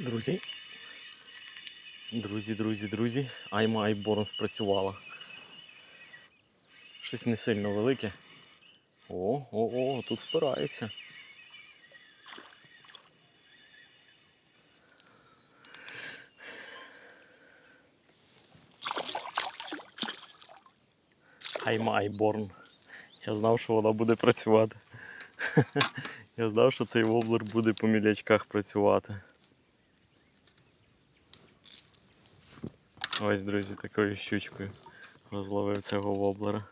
Друзі. Друзі, друзі, друзі. Айма Айборн спрацювала. Щось не сильно велике. О, о, о, тут впирається. Айма Айборн. Я знав, що вона буде працювати. Я знав, що цей воблер буде по мілячках працювати. Ось, друзі, такою щучкою розловив цього воблера.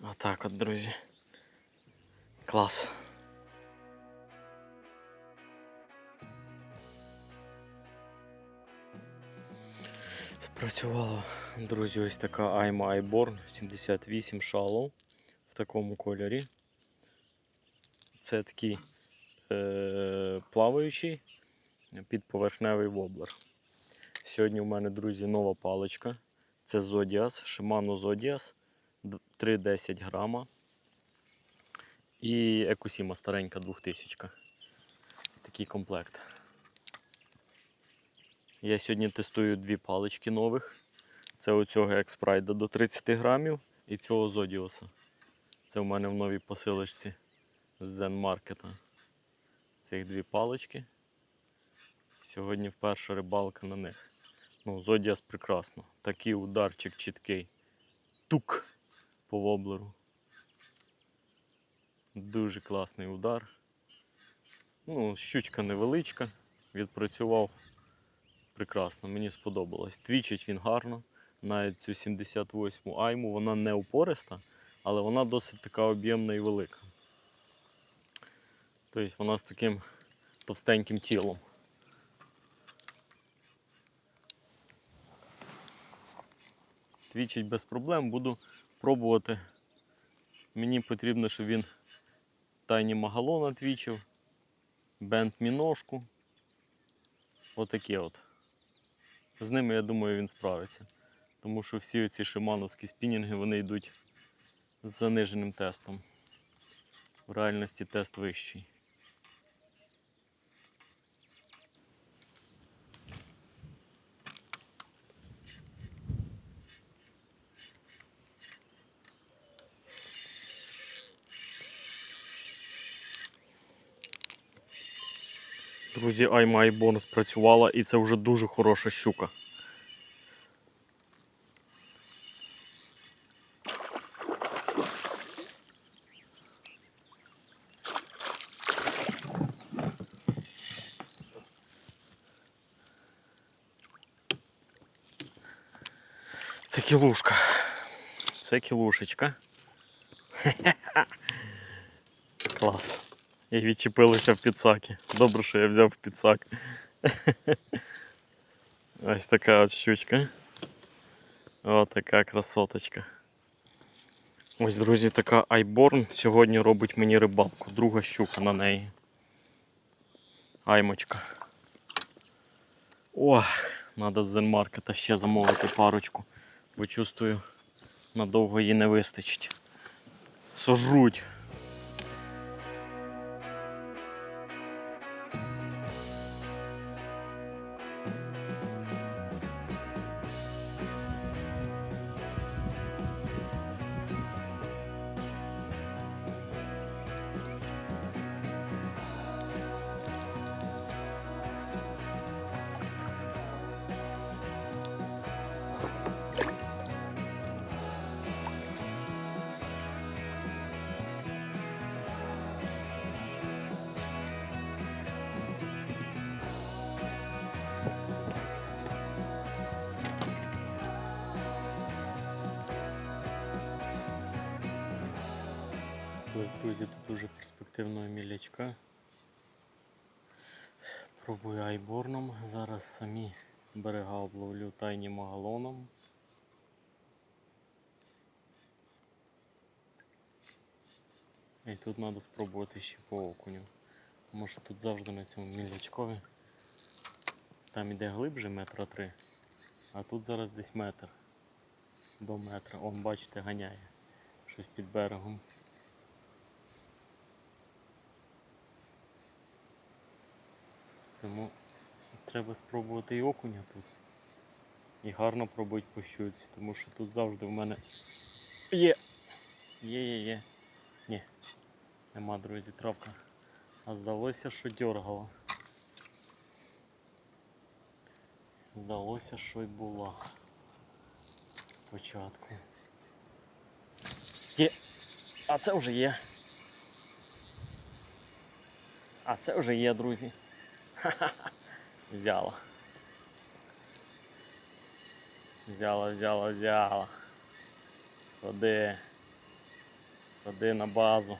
Отак от, друзі. Клас. Спрацювала, друзі, ось така Айма Айборн 78 Shallow в такому кольорі. Це такий е- плаваючий підповерхневий воблер. Сьогодні у мене, друзі, нова паличка. Це Zodias, Shimano Zodias 3,10 грама. І Екусіма старенька 2000. Такий комплект. Я сьогодні тестую дві палички нових. Це оцього експрайда до 30 грамів і цього Зодіоса. Це в мене в новій посилочці з Zen Market. Цих дві палички. Сьогодні вперше рибалка на них. Ну, Зодіас прекрасно. Такий ударчик чіткий. Тук по воблеру. Дуже класний удар. Ну, щучка невеличка. Відпрацював прекрасно, мені сподобалось. Твічить він гарно. Навіть цю 78-му айму, вона не упориста, але вона досить така об'ємна і велика. Тобто вона з таким товстеньким тілом. Твічить без проблем, буду пробувати. Мені потрібно, щоб він тайні магалона твічив, бенд міношку. Отаке от. З ними, я думаю, він справиться. Тому що всі ці шимановські спінінги вони йдуть з заниженим тестом. В реальності тест вищий. Друзі, Айма Айбон спрацювала і це вже дуже хороша щука. Це кілушка. Це кілушечка. Клас. І відчепилися в підсаки. Добре, що я взяв підсак. Ось така от щучка. Ось така красоточка. Ось, друзі, така Айборн сьогодні робить мені рибалку. Друга щука на неї. Аймочка. Ох, треба з Зенмаркета ще замовити парочку, бо чувствую, надовго її не вистачить. Сожруть. Дуже перспективного мілячка. Пробую айборном. Зараз самі берега обловлю тайні магалоном. І тут треба спробувати ще по окуню. Тому що тут завжди на цьому мілячкові. Там іде глибше метра три, а тут зараз десь метр до метра. Он, бачите, ганяє щось під берегом. Тому треба спробувати і окуня тут. І гарно пробити по щуці, тому що тут завжди в мене є. Є, є, є. Ні. Нема, друзі, травка. А здалося, що дергала. Здалося, що й була. Спочатку. Є. А це вже є. А це вже є, друзі. Взяла. Взяла, взяла, взяла. Ходи. Ходи на базу.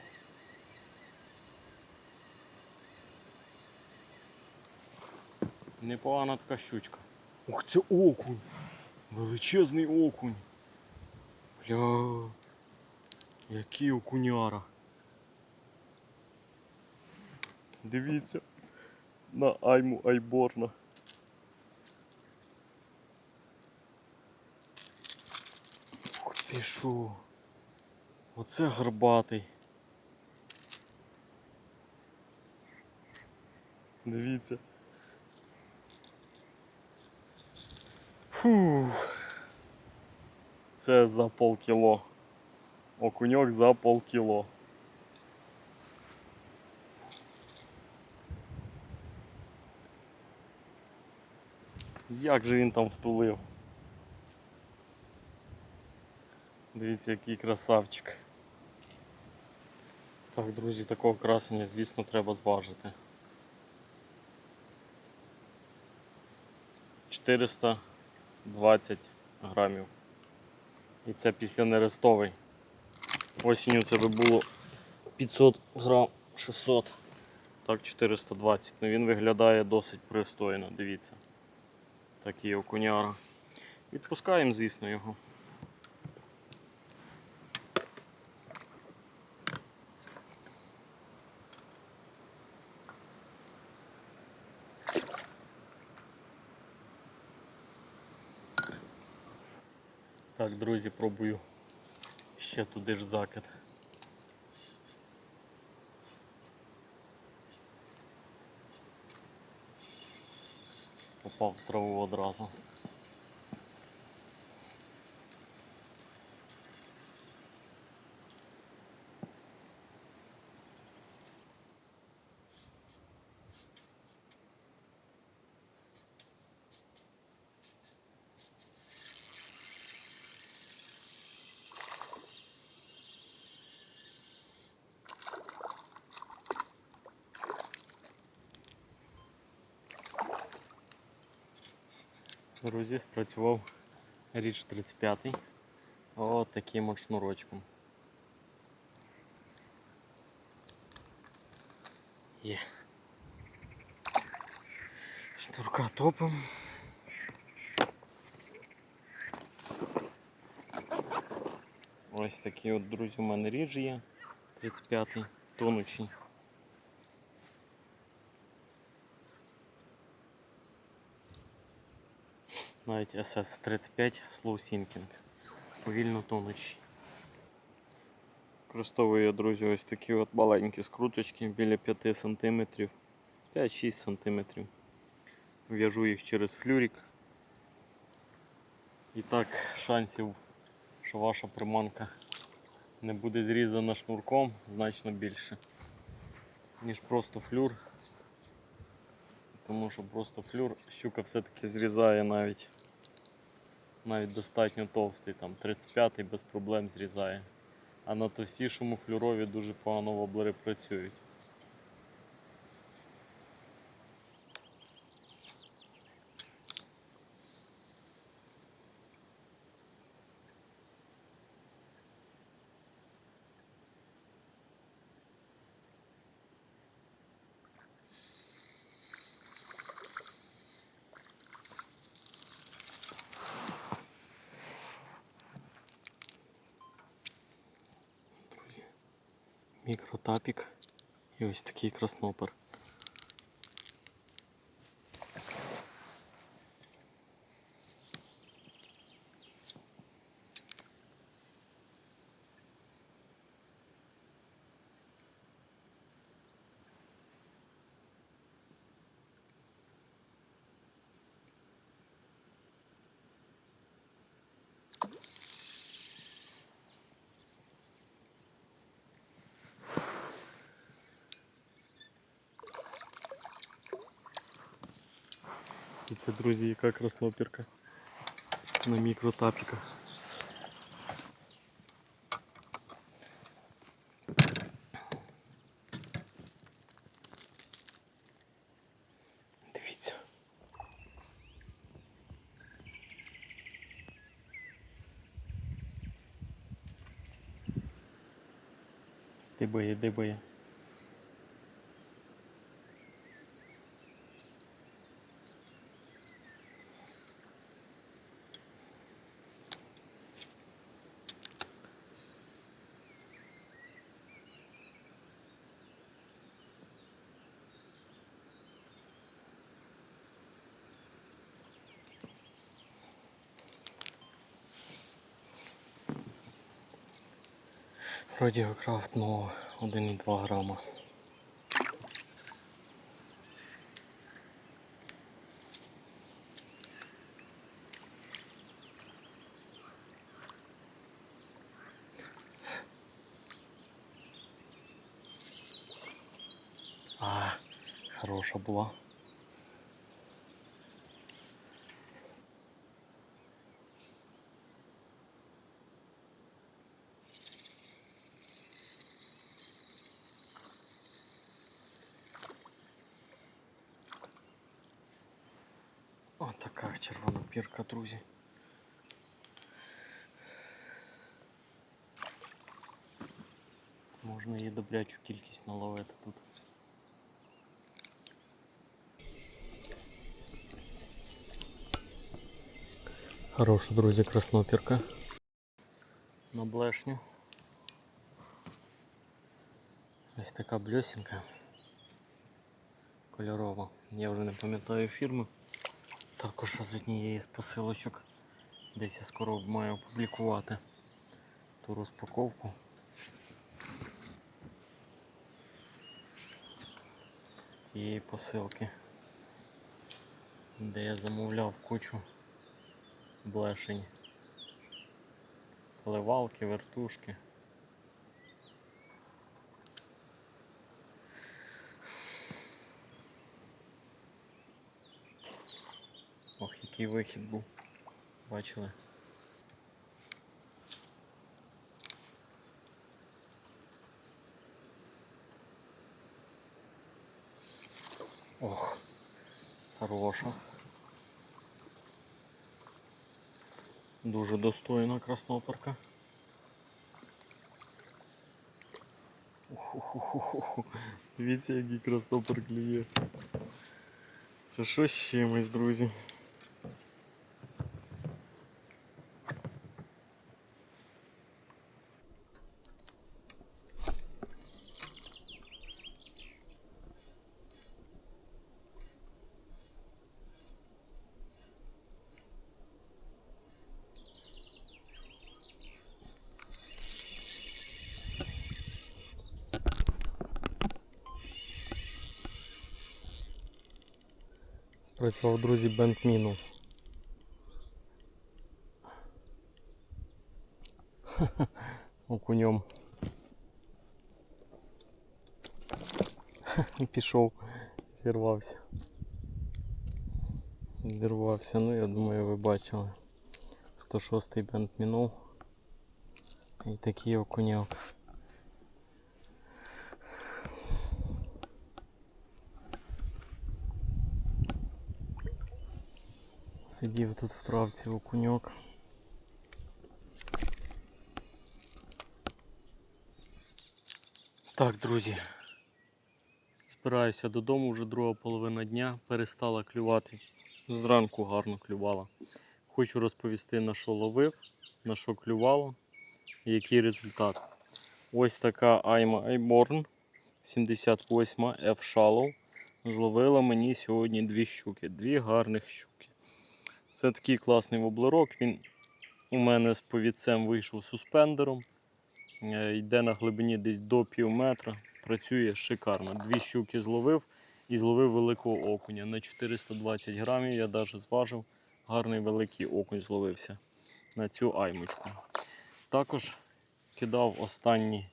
Непогана така щучка. Ух, це окунь. Величезний окунь. Бля. Який окуняра. Дивіться на Айму Айборна. Ух ти шо. Оце горбатий. Дивіться. Фух. Це за полкіло. Окуньок за полкіло. Як же він там втулив? Дивіться, який красавчик. Так, друзі, такого красення, звісно, треба зважити. 420 грамів. І це після нерестовий. Осінню це би було 500 грам 600. Так, 420. Ну він виглядає досить пристойно, дивіться. Такий окуняра. Відпускаємо, звісно, його. Так, друзі, пробую ще туди ж закид. Попав в траву одразу. Друзі, спрацював річ 35 От таким от шнурочком. Є. Шнурка топом. Ось такий от, друзі, у мене ріж є. 35-й, тонучий. Навіть SS35 Slow Sinking. Повільно тонучий. Використовую я, друзі, ось такі от маленькі скруточки біля 5 см, 5-6 см. В'яжу їх через флюрик. І так шансів, що ваша приманка не буде зрізана шнурком значно більше, ніж просто флюр тому що просто флюр щука все-таки зрізає навіть навіть достатньо товстий, там 35-й без проблем зрізає. А на товстішому флюрові дуже погано воблери працюють. Мікротапік і ось такий краснопер. Дивіться, друзі, яка краснопірка на мікротапіках. Дивіться. Дибає, дибає. Радіокрафт нова 1,2 грама. А, хороша була. така червона пірка, друзі. Можна її добрячу кількість наловити тут. Хороша, друзі, краснопірка. На блешню. Ось така бльосінка. Кольорова. Я вже не пам'ятаю фірми. Також з однієї з посилочок. Десь я скоро маю опублікувати ту розпаковку. Тієї посилки, де я замовляв кучу блешень. Поливалки, вертушки. Ох, який вихід був. Бачили? Ох, хороша. Дуже достойна красноперка. Уху-ху-ху-ху. Дивіться, який краснопер клює. Це що з чимось, друзі. Спрацював, друзі, бентміну. Окуньом. Пішов, зірвався. Зірвався, ну я думаю, ви бачили. 106-й бент мінув. І такий окуняк. Сидів тут в травці окуньок. Так, друзі. Збираюся додому, вже друга половина дня. Перестала клювати. Зранку гарно клювала. Хочу розповісти, на що ловив, на що клювало і який результат. Ось така Айма Айборн 78 F Shallow. Зловила мені сьогодні дві щуки, дві гарних щуки. Це такий класний воблерок. Він у мене з повідцем вийшов суспендером. Е, Йде на глибині десь до пів метра. Працює шикарно. Дві щуки зловив і зловив великого окуня. На 420 грамів я навіть зважив. Гарний великий окунь зловився на цю аймочку. Також кидав останній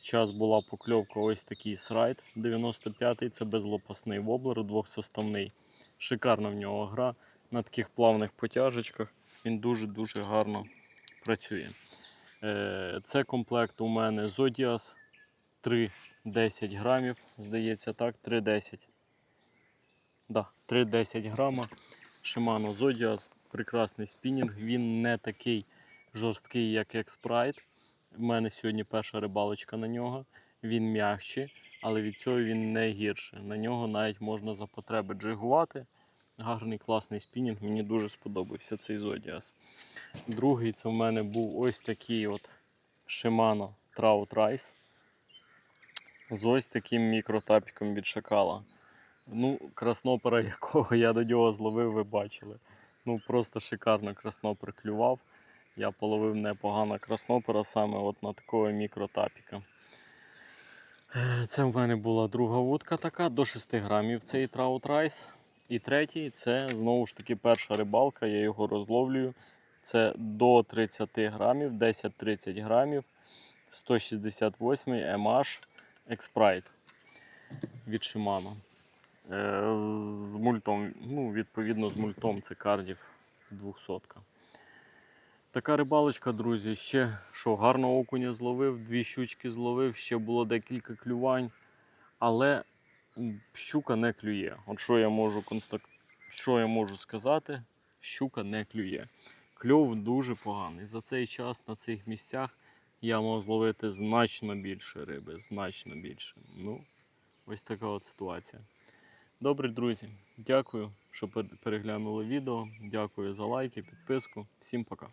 час була покльовка ось такий срайт 95-й. Це безлопасний воблер, двохсоставний. Шикарна в нього гра. На таких плавних потяжечках. Він дуже-дуже гарно працює. Е, Це комплект у мене Zodias 3,10 грамів, здається, так, 3,10. Да, 3,10 грама. Shimano Zodias, прекрасний спінінг. Він не такий жорсткий, як X-Pride. У мене сьогодні перша рибалочка на нього. Він м'якший, але від цього він не гірше. На нього навіть можна за потреби джигувати. Гарний класний спінінг, мені дуже сподобався цей Zodias. Другий це в мене був ось такий от Shimano Trout Rice з ось таким мікротапіком від шакала. Ну, краснопера, якого я до нього зловив, ви бачили. Ну, просто шикарно краснопер клював. Я половив непогано краснопера саме от на такого мікротапіка. Е, Це в мене була друга вудка така, до 6 грамів цей траут райс. І третій це знову ж таки перша рибалка, я його розловлюю. Це до 30 грамів, 10-30 грамів, 168 MH X-Pride від Shimano. Е, З мультом, ну, відповідно, з мультом це кардів 200. Така рибалочка, друзі. Ще що гарного окуня зловив, дві щучки зловив, ще було декілька клювань. Але щука не клює. От що я можу констак... що я можу сказати, щука не клює. Кльов дуже поганий. За цей час на цих місцях я мав зловити значно більше риби, значно більше. Ну, ось така от ситуація. Добре, друзі, дякую, що переглянули відео. Дякую за лайки, підписку. Всім пока.